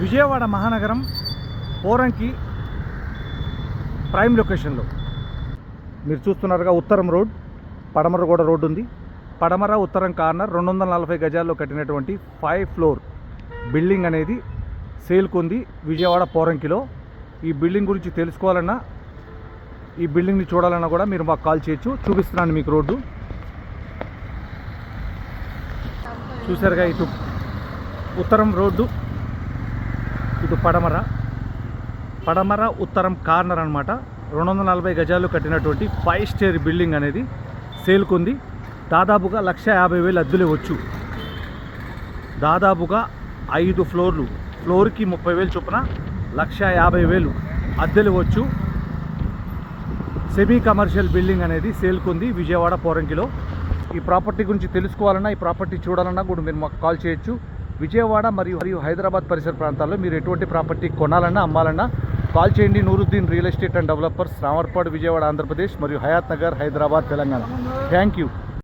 విజయవాడ మహానగరం పోరంకి ప్రైమ్ లొకేషన్లో. మీరు చూస్తున్నారుగా ఉత్తరం రోడ్ పడమర కూడా రోడ్డు ఉంది. పడమర ఉత్తరం కార్నర్ రెండు వందల నలభై గజాల్లో కట్టినటువంటి ఫైవ్ ఫ్లోర్ బిల్డింగ్ అనేది సేల్కు ఉంది విజయవాడ పోరంకిలో. ఈ బిల్డింగ్ గురించి తెలుసుకోవాలన్నా ఈ బిల్డింగ్ని చూడాలన్నా కూడా మీరు మాకు కాల్ చేయొచ్చు. చూపిస్తున్నాను మీకు రోడ్డు. చూసారుగా ఇటు ఉత్తరం రోడ్డు. ఇటు పడమర. పడమర ఉత్తరం కార్నర్ అనమాట రెండు వందల నలభై గజాలు కట్టినటువంటి ఫైవ్ స్టేర్ బిల్డింగ్ అనేది సేల్కుంది. దాదాపుగా లక్ష యాభై వేలు అద్దెలు ఇవ్వచ్చు. దాదాపుగా ఐదు ఫ్లోర్లు. ఫ్లోర్కి ముప్పై వేలు చొప్పున లక్ష యాభై వేలు అద్దెలు ఇవ్వచ్చు. సెమీ కమర్షియల్ బిల్డింగ్ అనేది సేల్కుంది విజయవాడ పోరంకిలో. ఈ ప్రాపర్టీ గురించి తెలుసుకోవాలన్నా ఈ ప్రాపర్టీ చూడాలన్నా కూడా మీరు మాకు కాల్ చేయొచ్చు. విజయవాడ మరియు మరియు హైదరాబాద్ పరిసర ప్రాంతాల్లో మీరు ఎటువంటి ప్రాపర్టీ కొనాలన్నా అమ్మాలన్నా కాల్ చేయండి Nooruddin real estate and developers Ramarpadu Vijayawada Andhra Pradesh మరియు హయాత్ నగర్ హైదరాబాద్ తెలంగాణ. Thank you.